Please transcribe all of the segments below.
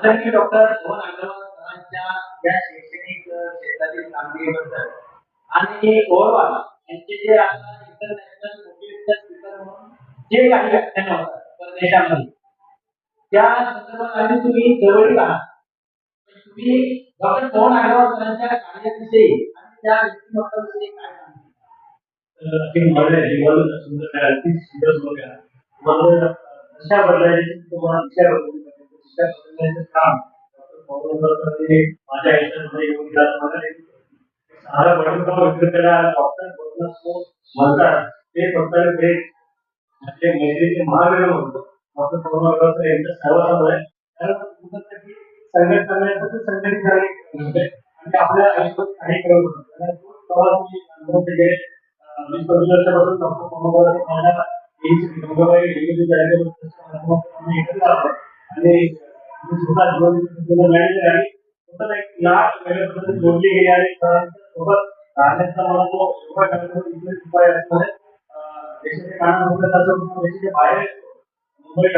आदरणीय डॉक्टर भवन अग्रवाल सरांच्या या शैक्षणिक क्षेत्रातील कामगिरीबद्दल आणि ओव्हरऑल यांचे जे आता इंटरनॅशनल मोटिवेशनल स्पीकर म्हणून जे काही व्याख्यान होतात परदेशामध्ये त्या संदर्भात आधी तुम्ही जवळील आहात तुम्ही डॉक्टर पवन अग्रवाल सरांच्या कार्याविषयी आणि त्या व्यक्तिमत्वाविषयी काय सांगता? अति जीवन सुंदर आहे सुंदर बघा आहे मला अशा बदलायची तुम्हाला विचार बदलली काम माझ्या आयुष्यामध्ये येऊन डॉक्टर म्हणतात ते फक्त ते आपले मैत्रीचे महावीर म्हणतो डॉक्टर आहे संघट संघटित आणि आपल्या आयुष्यात काही करू शकतो प्रवास अनुभव केले वीस पंचवीस वर्षापासून डॉक्टर आणि मी स्वतः जीवन मॅनेजर स्वतः एक लाख जोडली गेली सोबत राहण्याचा मला तो उपाय असणार आहे. देशाच्या कानाकोपऱ्यात असं देशाच्या बाहेर मुंबई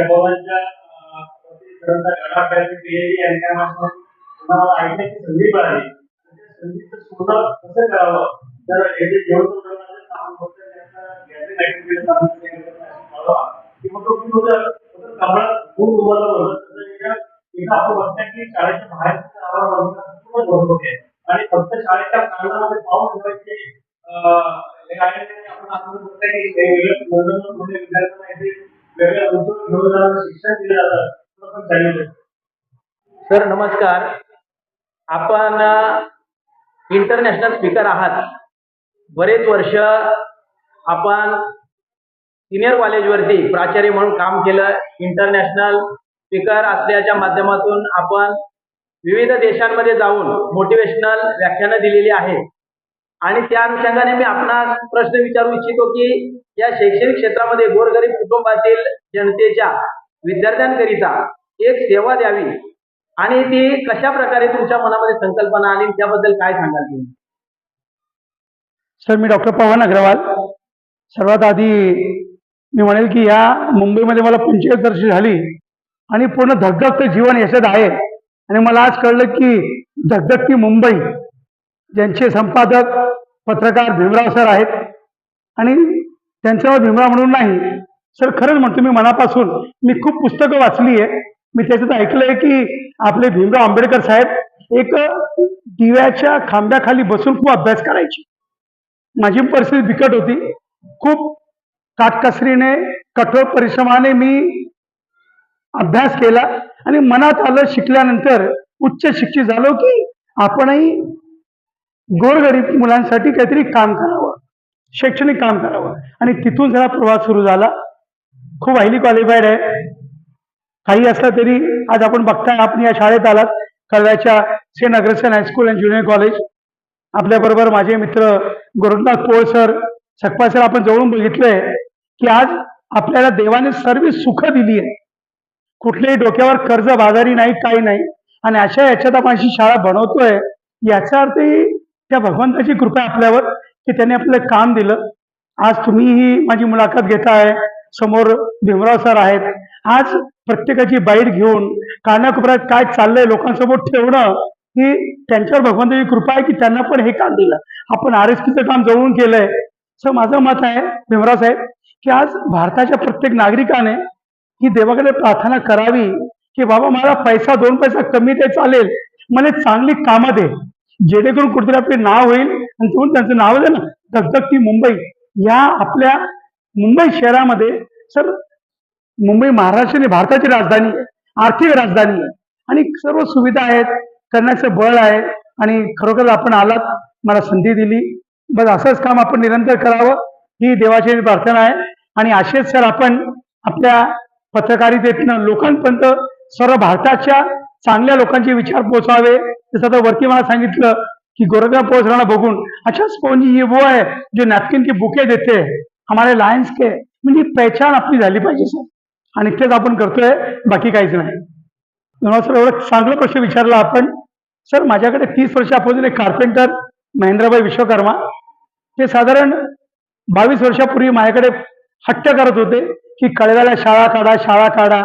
गडा करायची आणि त्या माध्यमातून ऐकण्याची संधी मिळाली संधीचं सुद्धा कसं करावं तर याचे जेवण काम किंवा तो खूप उभारला आपण बघता की शाळेच्या खूपच आणि फक्त शाळेच्या प्रांगणामध्ये पाऊस ठेवायचे आपण आपण बघता की वेगवेगळ्या विद्यार्थ्यांना इथे वेगळ्या घेऊन शिक्षण दिलं जातं. सर नमस्कार. आपण इंटरनॅशनल स्पीकर आहात. बरेच वर्ष आपण सिनियर कॉलेजवरती प्राचार्य म्हणून काम केलं. इंटरनॅशनल स्पीकर असल्याच्या माध्यमातून आपण विविध देशांमध्ये जाऊन मोटिवेशनल व्याख्यानं दिलेली आहेत. आणि त्या अनुषंगाने मी आपणास प्रश्न विचारू इच्छितो की या शैक्षणिक क्षेत्रामध्ये गोरगरीब कुटुंबातील जनतेच्या विद्यार्थ्यांकरिता एक सेवा द्यावी आणि ती कशा प्रकारे तुमच्या मनामध्ये संकल्पना आली त्याबद्दल काय सांगाल तुम्ही? सर मी डॉक्टर पवन अग्रवाल. सर्वात आधी मी म्हणेल की या मुंबईमध्ये मला पंचेचाळीस वर्ष झाली. आणि पूर्ण धगधगतं जीवन याच्यात आहे. आणि मला आज कळलं की धगधगती मुंबई ज्यांचे संपादक पत्रकार भीमराव सर आहेत. आणि त्यांच्यावर भीमराव म्हणून नाही सर खरंच म्हणतो मी मनापासून मी खूप पुस्तकं वाचली आहे. मी त्याच्यात ऐकलंय की आपले भीमराव आंबेडकर साहेब एक दिव्याच्या खांब्याखाली बसून खूप अभ्यास करायचे. माझी परिस्थिती बिकट होती. खूप काटकसरीने कठोर परिश्रमाने मी अभ्यास केला आणि मनात आलं शिकल्यानंतर उच्च शिक्षित झालो की आपणही गोरगरीब मुलांसाठी काहीतरी काम करावं शैक्षणिक काम करावं. आणि तिथून जरा प्रवास सुरू झाला. खूप हायली क्वालिफाईड आहे. काही असलं तरी आज आपण बघताय आपण या शाळेत आलात. कळव्याच्या saint Agrasen high school and junior college आपल्याबरोबर माझे मित्र गोरखनाथ पोळ सर सकपा सर आपण जवळून बघितलंय की आज आपल्याला देवाने सर्व सुख दिली आहे कुठल्याही डोक्यावर कर्ज बाजारी नाही काही नाही. आणि अशा याच्यात आपण अशी शाळा बनवतोय याचा अर्थ ही त्या भगवंताची कृपा आपल्यावर की त्याने आपलं काम दिलं. आज तुम्ही ही माझी मुलाखत घेताय समोर भीमराव सर आहेत. आज प्रत्येकाची बाईट घेऊन कानाकोपऱ्यात काय चाललंय लोकांसमोर ठेवणं ही त्यांच्यावर भगवंताची कृपा आहे की त्यांना पण हे काम दिलं. आपण आर एस पीचं काम जवळून केलंय. सर माझं मत आहे भीमराव साहेब की आज भारताच्या प्रत्येक नागरिकाने ही देवाकडे प्रार्थना करावी की बाबा मला पैसा दोन पैसा कमी ते चालेल. मला चांगली कामं दे. जेणेकरून कुठेतरी आपले नाव होईल आणि तुम्ही त्यांचं नाव दे ना. धगधगती मुंबई. या आपल्या मुंबई शहरामध्ये सर मुंबई महाराष्ट्र आणि भारताची राजधानी आहे. आर्थिक राजधानी आहे. आणि सर्व सुविधा आहेत. करण्याचं बळ आहे. आणि खरोखर आपण आलात मला संधी दिली. बस असंच काम आपण निरंतर करावं. ही देवाची प्रार्थना आहे. आणि असेच सर आपण आपल्या पत्रकारितेतनं लोकांपर्यंत सर्व भारताच्या चांगल्या लोकांचे विचार पोहोचावे. जसं आता वरती मला सांगितलं कि गोरखनाथ पोहोचना बघून अच्छा स्पॉन्जी ये वो है जो नॅपकिन के बुके देते हैं हमारे लायन्स के. म्हणजे पहचान आपली झाली पाहिजे सर. आणि तेच आपण करतोय बाकी काहीच नाही. सर. एवढं चांगला प्रश्न विचारला आपण. सर माझ्याकडे तीस वर्षापूर्वी एक कार्पेंटर महेंद्रभाई विश्वकर्मा. ते साधारण बावीस वर्षापूर्वी माझ्याकडे हट्ट करत होते. की कळव्याला शाळा काढा शाळा काढा.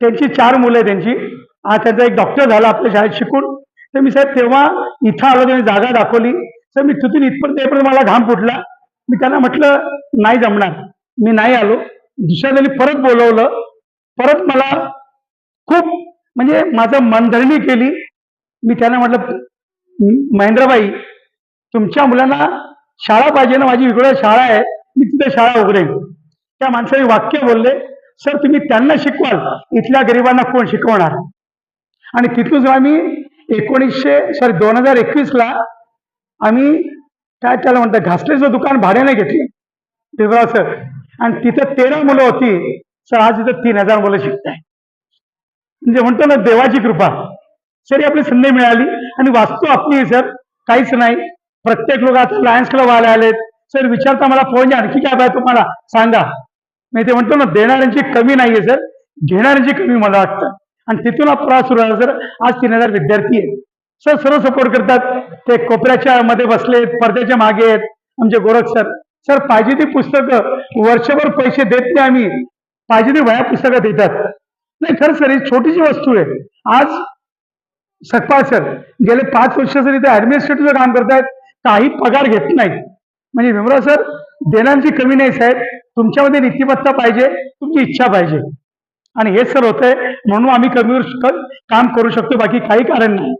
त्यांची चार मुलं आहे त्यांची. आज त्यांचा एक डॉक्टर झाला आपल्या शाळेत शिकून. तर मी साहेब तेव्हा इथं आलो त्यांनी जागा दाखवली. तर मी तिथून इथपर्यंत येईपर्यंत मला घाम फुटला. मी त्यांना म्हटलं नाही जमणार. मी नाही आलो. दुसऱ्या दिवशी परत बोलवलं. परत मला खूप म्हणजे माझं मनधरणी केली. मी त्यांना म्हटलं महेंद्रबाई तुमच्या मुलांना शाळा पाहिजे ना? माझी वेगळं शाळा आहे. मी तिथे शाळा उघडेन. त्या माणसाने वाक्य बोलले सर तुम्ही त्यांना शिकवाल. इथल्या गरिबांना कोण शिकवणार? आणि तिथूनच आम्ही एकोणीसशे सॉरी दोन हजार एकवीसला आम्ही काय त्याला म्हणतात घासलेचं दुकान भाड्याने घेतले. देवराव सर. आणि तिथं तेरा मुलं होती. सर आज तिथं तीन हजार मुलं शिकताय. म्हणजे म्हणतो ना देवाची कृपा. सर ही आपली संधी मिळाली. आणि वास्तू आपली सर. काहीच नाही. प्रत्येक लोक आता लायन्स क्लब आले आलेत. सर विचारता मला फोन आणखी काय पाहिजे तुम्हाला? सांगा. मी ते म्हणतो ना देणाऱ्यांची कमी नाहीये सर. घेणाऱ्यांची कमी मला वाटतं. आणि तिथून हा प्रवास सुरू झाला सर. आज तीन हजार विद्यार्थी आहेत. सर सर्व सपोर्ट करतात. ते कोपऱ्याच्या मध्ये बसलेत पडद्याच्या मागे आहेत. आमचे गोरख सर. सर पाहिजे ती पुस्तकं वर्षभर पैसे देत नाही आम्ही. पाहिजे ती वया पुस्तकं देतात. नाही खरं सर ही छोटीशी वस्तू आहे. आज सकपाळ सर गेले पाच वर्ष सर इथे ऍडमिनिस्ट्रेटिव्हचं काम करतायत. काही पगार घेत नाही म्हणजे विमरा सर देणांची कमी नाही साहेब. तुमच्यामध्ये नीतिमत्ता पाहिजे तुमची इच्छा पाहिजे. आणि हे सर होतंय म्हणून आम्ही कमी काम करू शकतो बाकी काही कारण नाही.